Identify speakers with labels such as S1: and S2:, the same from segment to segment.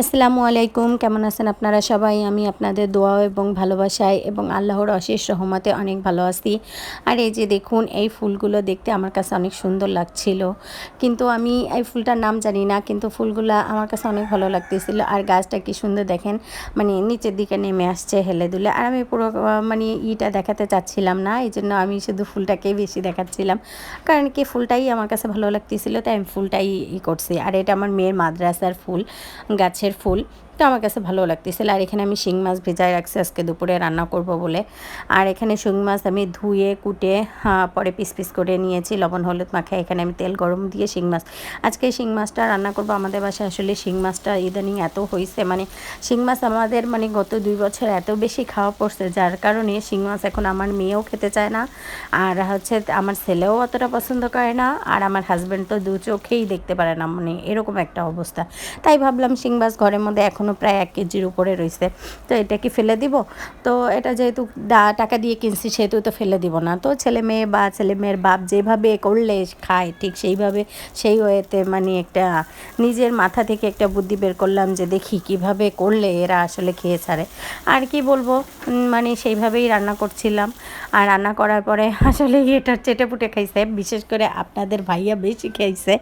S1: আসসালামু আলাইকুম, কেমন আছেন আপনারা সবাই? আমি আপনাদের দোয়া এবং ভালোবাসায় এবং আল্লাহর অশেষ রহমতে অনেক ভালো আছি। আর এই যে দেখুন, এই ফুলগুলো দেখতে আমার কাছে অনেক সুন্দর লাগছিল। কিন্তু আমি এই ফুলটার নাম জানি না, কিন্তু ফুলগুলো আমার কাছে অনেক ভালো লাগতেছিল। আর গাছটা কি সুন্দর দেখেন মানে নিচের দিকে নেমে আসছে হেলে দুলে। আর আমি পুরো মানে ইটা দেখাতে চাচ্ছিলাম না, এই জন্য আমি শুধু ফুলটাকেই বেশি দেখাচ্ছিলাম। কারণ কি ফুলটাই আমার কাছে ভালো লাগতেছিল, তাই আমি ফুলটাই ই করছি। আর এটা আমার মেয়ের মাদ্রাসার ফুল গাছের ফুল তো আমার কাছে ভালো লাগতেছিল। আর এখানে আমি শিং মাছ ভেজায় রাখছি, আজকে দুপুরে রান্না করব বলে। আর এখানে শিং মাছ আমি ধুয়ে, কুটে পরে পিস পিস করে নিয়েছি। লবণ, হলুদ মাখায় এখানে আমি তেল গরম দিয়ে শিং মাছ। আজকে শিং মাছটা রান্না করব। আমাদের বাসায় আসলে শিং মাছটা ইদানিং এত হয়েছে মানে শিং মাছ আমাদের মানে গত দুই বছর এত বেশি খাওয়া পড়ছে, যার কারণে শিং মাছ এখন আমার মেয়েও খেতে চায় না। আর হচ্ছে আমার ছেলেও অতটা পছন্দ করে না। আর আমার হাজব্যান্ড তো দু চোখেই দেখতে পারে না মানে এরকম একটা অবস্থা। তাই ভাবলাম শিং মাছ ঘরের মধ্যে এখনও প্রায় এক কেজির উপরে রয়েছে তো এটা কি ফেলে দিব। তো এটা যেহেতু টাকা দিয়ে কিনছি, সেহেতু তো ফেলে দিব না। তো ছেলে মেয়ে বা ছেলে মেয়ের বাপ যেভাবে করলে খায়, ঠিক সেইভাবে, সেই ওয়েতে মানে একটা নিজের মাথা থেকে একটা বুদ্ধি বের করলাম যে দেখি কীভাবে করলে এরা আসলে খেয়ে ছাড়ে। আর কি বলব মানে সেইভাবেই রান্না করছিলাম। আর রান্না করার পরে আসলে এটা চেটেপুটে খাইছে। বিশেষ করে আপনাদের ভাইয়া বেশি খাইছে,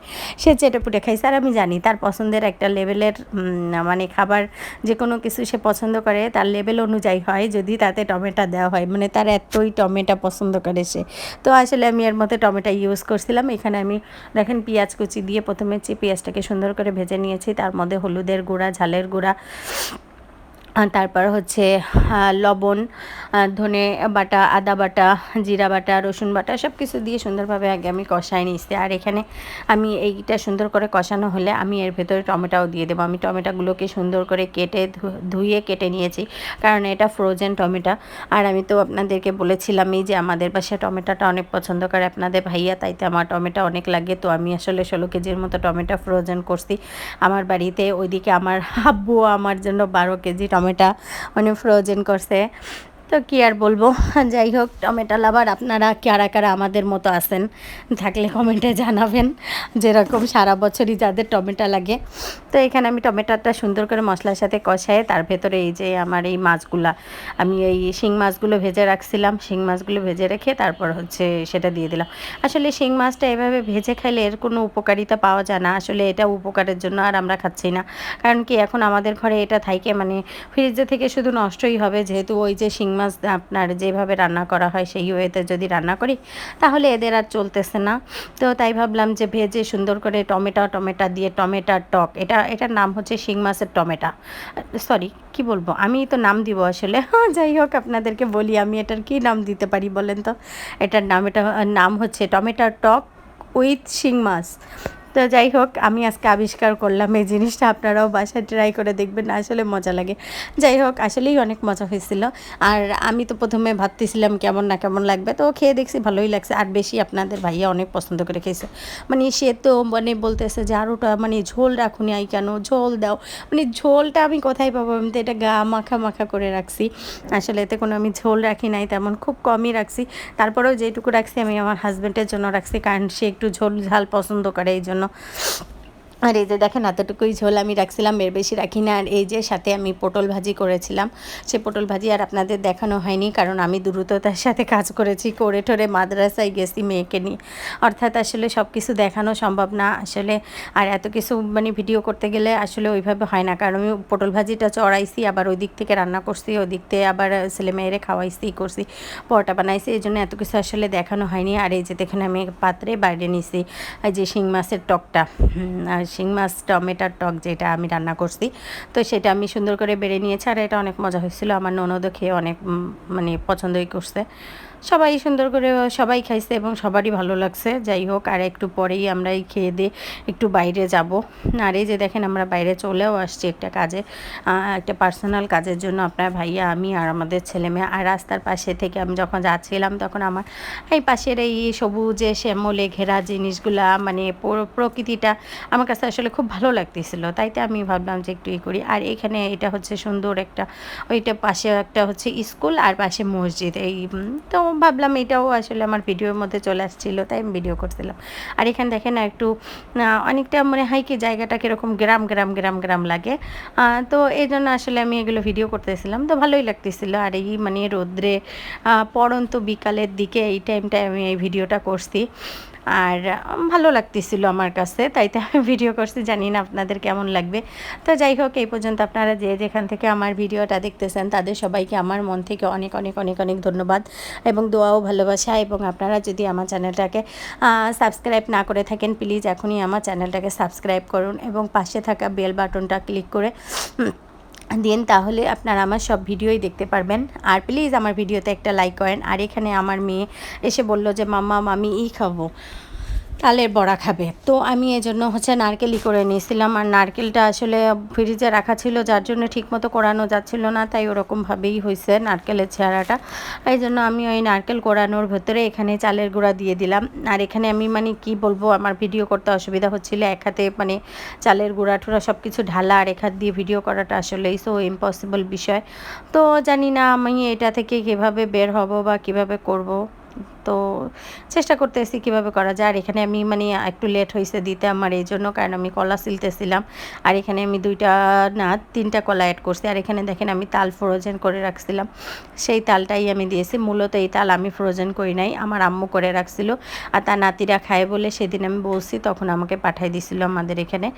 S1: সে চেটেপুটে খাইছে। আর আমি জানি তার পছন্দের একটা লেভেলের মানে খাবার যে কোনো কিছু সে পছন্দ করে, তার লেভেল অনুযায়ী হয় যদি তাতে টমেটো দেওয়া হয়। মানে তার এতই টমেটো পছন্দ করে সে। তো আসলে আমি এর মধ্যে টমেটো ইউজ করছিলাম। এখানে আমি দেখেন পেঁয়াজ কুচি দিয়ে প্রথমে যে পেঁয়াজটাকে সুন্দর করে ভেজে নিয়েছি। তার মধ্যে হলুদের গুঁড়া, ঝালের গুঁড়া তারপর হচ্ছে লবণ ধনে বাটা, আদা বাটা, জিরা বাটা, রসুন বাটা সব কিছু দিয়ে সুন্দরভাবে আগে আমি কষাই নিয়েছি। আর এখানে আমি এইটা সুন্দর করে কষানো হলে আমি এর ভেতরে টমেটোও দিয়ে দেবো। আমি টমেটোগুলোকে সুন্দর করে কেটে ধুয়ে কেটে নিয়েছি, কারণ এটা ফ্রোজেন টমেটো। আর আমি তো আপনাদেরকে বলেছিলামই যে আমাদের পাশে টমেটোটা অনেক পছন্দ করে আপনাদের ভাইয়া তাইতে আমার টমেটো অনেক লাগে। তো আমি আসলে ষোলো কেজির মতো টমেটো ফ্রোজেন করছি। আমার বাড়িতে ওইদিকে আমার আব্বু আমার জন্য বারো কেজি টমেটো মানে ফ্রোজেন করছে। তো কি আর বলব? যাই হোক, টমেটো লাভার আপনারা কারা কারা আমাদের মতো আছেন, থাকলে কমেন্টে জানাবেন যেরকম সারা বছরই যাদের টমেটো লাগে। তো এখানে আমি টমেটোটা সুন্দর করে মশলার সাথে কষাই তার ভেতরে এই যে আমার এই মাছগুলা, আমি এই শিং মাছগুলো ভেজে রাখছিলাম, শিং মাছগুলো ভেজে রেখে তারপর হচ্ছে সেটা দিয়ে দিলাম। আসলে শিং মাছটা এভাবে ভেজে খাইলে এর কোনো উপকারিতা পাওয়া যায় না, আসলে এটা উপকারের জন্য আর আমরা খাচ্ছি না। কারণ কি, এখন আমাদের ঘরে এটা থাইকে মানে ফ্রিজে থেকে শুধু নষ্টই হবে, যেহেতু ওই যে শিং মাছ আপনার যেভাবে রান্না করা হয় সেই ওয়েতে যদি রান্না করি, তাহলে এদের আর চলতেছে না। তো তাই ভাবলাম যে ভেজে সুন্দর করে টমেটো টমেটো দিয়ে টমেটার টক। এটা, এটার নাম হচ্ছে শিং মাছের টমেটো। সরি, কি বলব? আমি তো নাম দিব আসলে। হ্যাঁ যাই হোক, আপনাদেরকে বলি আমি এটার কি নাম দিতে পারি বলেন তো? এটার নাম এটা নাম হচ্ছে টমেটোর টক উইথ শিং মাছ। তো যাই হোক, আমি আজকে আবিষ্কার করলাম এই জিনিসটা, আপনারাও বাসায় ট্রাই করে দেখবেন, আসলে মজা লাগে। যাই হোক, আসলেই অনেক মজা হয়েছিল। আর আমি তো প্রথমে ভাবতেছিলাম কেমন না কেমন লাগবে, তো খেয়ে দেখছি ভালোই লাগছে। আর বেশি আপনাদের ভাইয়া অনেক পছন্দ করে খেয়েছে। মানে সে তো মানে বলতেছে যে, আরোটা মানে ঝোল রাখুনি আই কেন? ঝোল দাও। মানে ঝোলটা আমি কোথায় পাবো? আমি তো এটা গা মাখা মাখা করে রাখছি। আসলে এতে কোনো আমি ঝোল রাখি নাই, তেমন খুব কমই রাখছি। তারপরেও যেটুকু রাখছি, আমি আমার হাজব্যান্ডের জন্য রাখছি, কারণ সে একটু ঝোল ঝাল পছন্দ করে, এই জন্য ano. আর এই যে দেখেন, এতটুকুই ঝোল আমি রাখছিলাম, এর বেশি রাখি না। আর এই যে সাথে আমি পটল ভাজি করেছিলাম, সে পটল ভাজি আর আপনাদের দেখানো হয়নি, কারণ আমি দ্রুততার সাথে কাজ করেছি, করে ঠরে মাদ্রাসায় গেছি মেয়েকে নিয়ে। অর্থাৎ আসলে সব কিছু দেখানো সম্ভব না। আসলে আর এত কিছু মানে ভিডিও করতে গেলে আসলে ওইভাবে হয় না, কারণ আমি পটল ভাজিটা চড়াইছি, আবার ওই দিক থেকে রান্না করছি, ওই দিক থেকে আবার ছেলে মেয়েরে খাওয়াইছি করছি, পরোটা বানাইছি, এই জন্য এত কিছু আসলে দেখানো হয়নি। আর এই যে দেখেন আমি পাত্রে বাইরে নিছি, এই যে শিং মাছের টকটা। আর শিং মাছ, টমেটোর টক যেটা আমি রান্না করছি, তো সেটা আমি সুন্দর করে বেড়ে নিয়েছি। আর এটা অনেক মজা হয়েছিল। আমার ননদও খেয়ে অনেক মানে পছন্দই করছে। সবাই সুন্দর করে সবাই খাইছে এবং সবারই ভালো লাগছে। যাই হোক, আর একটু পরেই আমরা এই খেয়ে দিয়ে একটু বাইরে যাব। আর এই যে দেখেন, আমরা বাইরে চলেও আসছি একটা কাজে একটা পার্সোনাল কাজের জন্য। আপনার ভাইয়া, আমি আর আমাদের ছেলে মেয়ে। আর রাস্তার পাশে থেকে আমি যখন যাচ্ছিলাম, তখন আমার এই পাশের এই সবুজে শ্যামলে ঘেরা জিনিসগুলা মানে প্রকৃতিটা আমার কাছে আসলে খুব ভালো লাগতেছিল। তাইতে আমি ভাবলাম যে একটু ই করি। আর এখানে এটা হচ্ছে সুন্দর একটা, ওইটা পাশে একটা হচ্ছে স্কুল, আর পাশে মসজিদ। এই তো ভাবলাম এটাও আসলে আমার ভিডিওর মধ্যে চলে আসছিল, তাই আমি ভিডিও করছিলাম। আর এখানে দেখেন একটু অনেকটা মানে হয় কি জায়গাটা কীরকম গ্রাম গ্রাম গ্রাম গ্রাম লাগে। তো এই জন্য আসলে আমি এগুলো ভিডিও করতেছিলাম। তো ভালোই লাগতেছিল। আর এই মানে রোদ্রে পড়ন্ত বিকালের দিকে এই টাইমটায় আমি এই ভিডিওটা করছি। আর ভালো লাগতেছিল আমার কাছে, তাই তো আমি ভিডিও করছি, জানি না আপনাদের কেমন লাগবে। তো যাই হোক, এই পর্যন্ত আপনারা যে যেখান থেকে আমার ভিডিওটা দেখতেছেন, তাদের সবাইকে আমার মন থেকে অনেক অনেক অনেক অনেক ধন্যবাদ এবং দোয়াও ভালোবাসা এবং আপনারা যদি আমার চ্যানেলটাকে সাবস্ক্রাইব না করে থাকেন প্লিজ এখনই আমার চ্যানেলটাকে সাবস্ক্রাইব করুন এবং পাশে থাকা বেল বাটনটা ক্লিক করে দিন তাহলে আপনারা আমার সব ভিডিওই দেখতে পারবেন। আর প্লিজ আমার ভিডিওতে একটা লাইক করেন। আর এখানে আমার মেয়ে এসে বলল যে, মাম্মা, মামি, ই খাব। তালের বড়া খাবে। তো আমি এই জন্য হচ্ছে নারকেলই করে নিয়েছিলাম। আর নারকেলটা আসলে ফ্রিজে রাখা ছিল, যার জন্য ঠিকমতো করানো যাচ্ছিল না, তাই ওরকমভাবেই হয়েছে নারকেলের চেহারাটা এই জন্য আমি ওই নারকেল কোরানোর ভেতরে এখানে চালের গুঁড়া দিয়ে দিলাম। আর এখানে আমি মানে কি বলব, আমার ভিডিও করতে অসুবিধা হচ্ছিল। এক হাতে মানে চালের গুঁড়া টুড়া সব কিছু ঢালা, আর এক হাত দিয়ে ভিডিও করাটা আসলেই সো ইম্পসিবল বিষয়। তো জানি না আমি এটা থেকে কীভাবে বের হব বা কীভাবে করব। তো চেষ্টা করতেছি কীভাবে করা যায়। আর এখানে আমি মানে একটু লেট হয়েছে দিতে আমার এই জন্য, কারণ আমি কলা সিলতেছিলাম। আর এখানে আমি দুইটা না, তিনটা কলা অ্যাড করছি। আর এখানে দেখেন আমি তাল ফ্রোজেন করে রাখছিলাম। সেই তালটাই আমি দিয়েছি। মূলত এই তাল আমি ফ্রোজেন করি নাই, আমার আম্মু করে রাখছিল। আর তার নাতিরা খায় বলে সেদিন আমি বলছি, তখন আমাকে পাঠাই দিছিল আমাদের এখানে।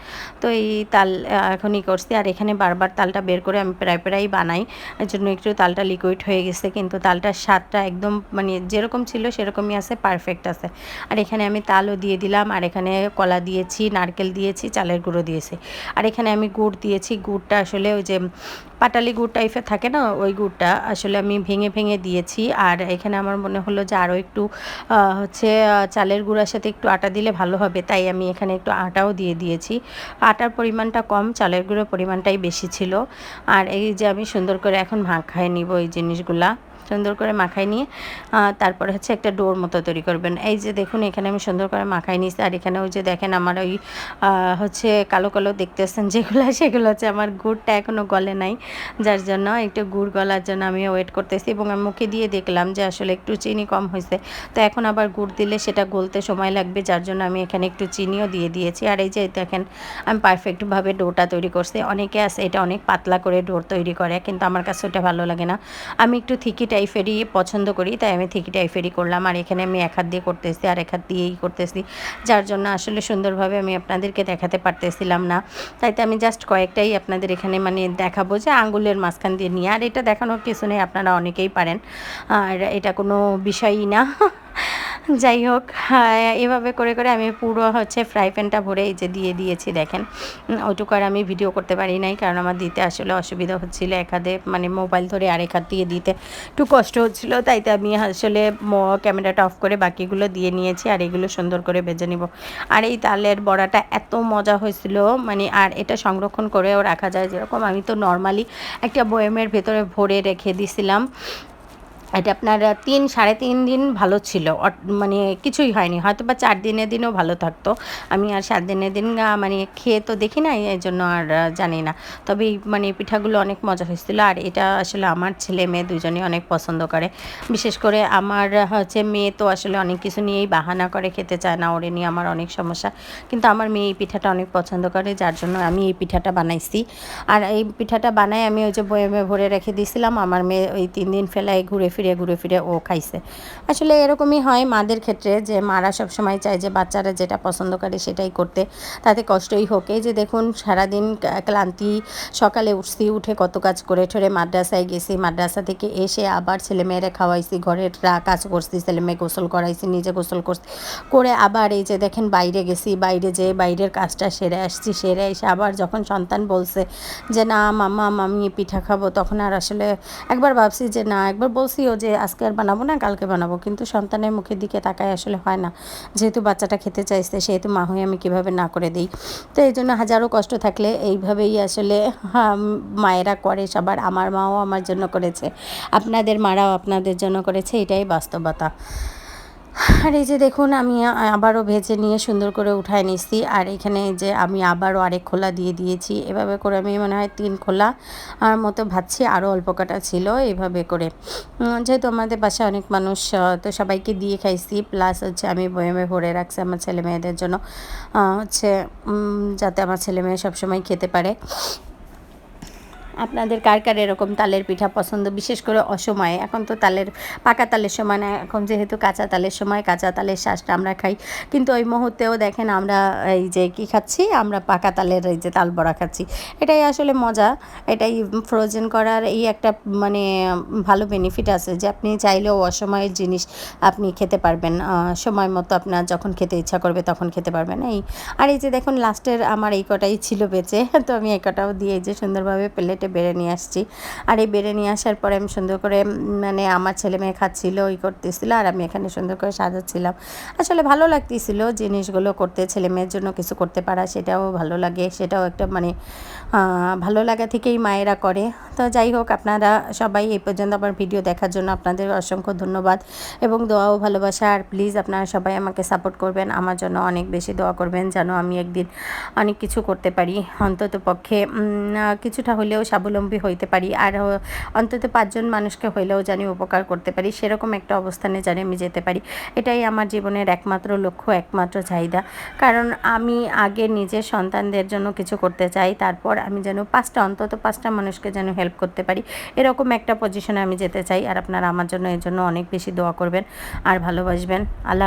S1: তো এই তাল এখনই করছি। আর এখানে বারবার তালটা বের করে আমি প্রায় প্রায় বানাই। এর জন্য একটু তালটা লিকুইড হয়ে গেছে, কিন্তু তালটার স্বাদটা একদম মানে যেরকম ছিল সেরকমই আছে পারফেক্ট আছে। আর এখানে আমি তালও দিয়ে দিলাম, আর এখানে কলা দিয়েছি, নারকেল দিয়েছি, চালের গুঁড়ো দিয়েছি। আর এখানে আমি গুড় দিয়েছি, গুড়টা আসলে ওই যে পাটালি গুড় টাইপের থাকে না, ওই গুড়টা আসলে আমি ভেঙে ভেঙে দিয়েছি। আর এখানে আমার মনে হলো যে আরও একটু হচ্ছে চালের গুঁড়ার সাথে একটু আটা দিলে ভালো হবে, তাই আমি এখানে একটু আটাও দিয়ে দিয়েছি। আটার পরিমাণটা কম, চালের গুঁড়োর পরিমাণটাই বেশি ছিল। আর এই যে আমি সুন্দর করে এখন মাখায় নিব এই জিনিসগুলা। সুন্দর করে মাখাই নিয়ে তারপরে হচ্ছে একটা ডোর মতো তৈরি করবেন। এই যে দেখুন, এখানে আমি সুন্দর করে মাখাই নিয়েছি। আর এখানে ওই যে দেখেন আমার ওই হচ্ছে কালো কালো দেখতেছেন যেগুলো, সেগুলো হচ্ছে আমার গুড়টা এখনও গলে নাই। যার জন্য একটু গুড় গলার জন্য আমি ওয়েট করতেছি এবং আমি মুখে দিয়ে দেখলাম যে আসলে একটু চিনি কম হয়েছে। তো এখন আবার গুড় দিলে সেটা গলতে সময় লাগবে, যার জন্য আমি এখানে একটু চিনিও দিয়ে দিয়েছি। আর এই যে দেখেন, আমি পারফেক্টভাবে ডোটা তৈরি করছি। অনেকে আছে, এটা অনেক পাতলা করে ডোর তৈরি করে, কিন্তু আমার কাছে ওটা ভালো লাগে না। আমি একটু থিকি টাইপেরই পছন্দ করি, তাই আমি থিকি টাইপেরই করলাম। আর এখানে আমি এক হাত দিয়ে করতেছি, আর এক হাত দিয়েই করতেছি। যার জন্য আসলে সুন্দরভাবে আমি আপনাদেরকে দেখাতে পারতেছিলাম না। তাই তো আমি জাস্ট কয়েকটাই আপনাদের এখানে মানে দেখাবো যে আঙ্গুলের মাঝখান দিয়ে নিয়ে। আর এটা দেখানোর কিছু নেই, আপনারা অনেকেই পারেন। আর এটা কোনো বিষয়ই না। যাই হোক হ্যাঁ, এভাবে করে করে আমি পুরো হচ্ছে ফ্রাই প্যানটা ভরে এই যে দিয়ে দিয়েছি দেখেন। ওইটুকু আর আমি ভিডিও করতে পারি নাই কারণ আমার দিতে আসলে অসুবিধা হচ্ছিল এক হাতে মানে মোবাইল ধরে আরেক হাত দিয়ে দিতে একটু কষ্ট হচ্ছিল তাই তো আমি আসলে ক্যামেরাটা অফ করে বাকিগুলো দিয়ে নিয়েছি আর এগুলো সুন্দর করে ভেজে নিব। আর এই তালের বড়াটা এত মজা হয়েছিল মানে আর এটা সংরক্ষণ করেও রাখা যায় যেরকম আমি তো নর্মালি একটা বয়েমের ভেতরে ভরে রেখে দিছিলাম। এটা আপনার তিন, সাড়ে তিন দিন ভালো ছিল। মানে কিছুই হয়নি। হয়তো বা চার দিনের দিনও ভালো থাকতো। আমি আর সাত দিনের দিন মানে খেয়ে তো দেখি না এই জন্য আর জানি না। তবে মানে পিঠাগুলো অনেক মজা হয়েছিল। আর এটা আসলে আমার ছেলে মেয়ে দুজনেই অনেক পছন্দ করে। বিশেষ করে আমার হচ্ছে মেয়ে তো আসলে অনেক কিছু নিয়েই বাহানা করে, খেতে চায় না, ওরে নিয়ে আমার অনেক সমস্যা। কিন্তু আমার মেয়ে এই পিঠাটা অনেক পছন্দ করে, যার জন্য আমি এই পিঠাটা বানাইছি। আর এই পিঠাটা বানাই আমি ওই যে বয়ামে ভরে রেখে দিয়েছিলাম। আমার মেয়ে ওই তিন দিন ফেলায় ঘুরে ফিরে ঘুরে ফিরে ও খাইছে। আসলে এরকমই হয় মাদের ক্ষেত্রে যে মারা সব সময় চায় যে বাচ্চারা যেটা পছন্দ করে সেটাই করতে। তাতে কষ্টই হোক। এই যে দেখুন, সারাদিন ক্লান্তি, সকালে উঠছি, উঠে কত কাজ করে ঠরে মাদ্রাসায় গেছি। মাদ্রাসা থেকে এসে আবার ছেলেমেয়েরা খাওয়াইছি, ঘরের কাজ করছি, ছেলেমেয়ে গোসল করাইছি, নিজে গোসল করছি। করে আবার এই যে দেখেন বাইরে গেছি, বাইরে যে বাইরের কাজটা সেরে আসছি, সেরে এসে আবার যখন সন্তান বলছে যে, না মামা মামি পিঠা খাব, তখন আর আসলে একবার ভাবছি যে, না, একবার বলছিও যে, আজকে আর বানাবো না, কালকে বানাবো। কিন্তু সন্তানের মুখের দিকে তাকায় আসলে হয় না। যেহেতু বাচ্চাটা খেতে চাইছে, সেহেতু মা হয়ে আমি কীভাবে না করে দিই? তো এই জন্য হাজারো কষ্ট থাকলে এইভাবেই আসলে মায়েরা করে সবার। আমার মাও আমার জন্য করেছে। আপনাদের মারাও আপনাদের জন্য করেছে। এটাই বাস্তবতা। আর এই যে দেখুন, আমি আবারও ভেজে নিয়ে সুন্দর করে উঠায় নিচ্ছি। আর এখানে যে আমি আবারও আরেক খোলা দিয়ে দিয়েছি। এভাবে করে আমি মনে হয় তিন খোলা আর মতো ভাজছি, আরও অল্প কাটা ছিল এভাবে করে। যেহেতু আমাদের বাসায় অনেক মানুষ তো সবাইকে দিয়ে খাইছি। প্লাস হচ্ছে আমি বয়েমে ভরে রাখছি আমার ছেলে মেয়েদের জন্য। হচ্ছে যাতে আমার ছেলে মেয়ে সবসময় খেতে পারে। আপনাদের কার কার এরকম তালের পিঠা পছন্দ? বিশেষ করে অসময়ে। এখন তো তালের, পাকা তালের সময় না, এখন যেহেতু কাঁচা তালের সময়, কাঁচা তালের শ্বাসটা আমরা খাই। কিন্তু ওই মুহূর্তেও দেখেন আমরা এই যে কি খাচ্ছি? আমরা পাকা তালের এই যে তাল বড়া খাচ্ছি। এটাই আসলে মজা। এটাই ফ্রোজেন করার এই একটা মানে ভালো বেনিফিট আছে যে আপনি চাইলেও অসময়ের জিনিস আপনি খেতে পারবেন। সময় মতো আপনার যখন খেতে ইচ্ছা করবে তখন খেতে পারবেন। এই, আর এই যে দেখুন লাস্টের আমার এই কটাই ছিল বেঁচে। তো আমি এই কটাও দিয়ে যে সুন্দরভাবে প্লেটে থেকে বেড়ে নিয়ে আসছি। আর এই বেড়ে নিয়ে আসার পরে আমি সুন্দর করে মানে আমার ছেলে মেয়ে খাচ্ছিল ওই করতেছিল, আর আমি এখানে সুন্দর করে সাজাচ্ছিলাম। আসলে ভালো লাগতেছিল জিনিসগুলো করতে, ছেলে মেয়ের জন্য কিছু করতে পারা, সেটাও ভালো লাগে, সেটাও একটা মানে ভালো লাগা থেকেই মায়েরা করে। তো যাই হোক, আপনারা সবাই এই পর্যন্ত আমার ভিডিও দেখার জন্য আপনাদের অসংখ্য ধন্যবাদ এবং দোয়াও ভালোবাসা। আর প্লিজ আপনারা সবাই আমাকে সাপোর্ট করবেন, আমার জন্য অনেক বেশি দোয়া করবেন যেন আমি একদিন অনেক কিছু করতে পারি। অন্তত পক্ষে কিছুটা হলেও স্বাবলম্বী হইতে পারি আর অন্তত পাঁচজন মানুষকে হইলেও জানি উপকার করতে পারি, সেরকম একটা অবস্থানে জানি আমি যেতে পারি। এটাই আমার জীবনের একমাত্র লক্ষ্য, একমাত্র চাহিদা। কারণ আমি আগে নিজের সন্তানদের জন্য কিছু করতে চাই, তারপর আমি যেন পাঁচটা, অন্তত পাঁচটা মানুষকে যেন হেল্প করতে পারি, এরকম একটা পজিশনে আমি যেতে চাই। আর আপনারা আমার জন্য এর জন্য অনেক বেশি দোয়া করবেন আর ভালোবাসবেন। আল্লাহ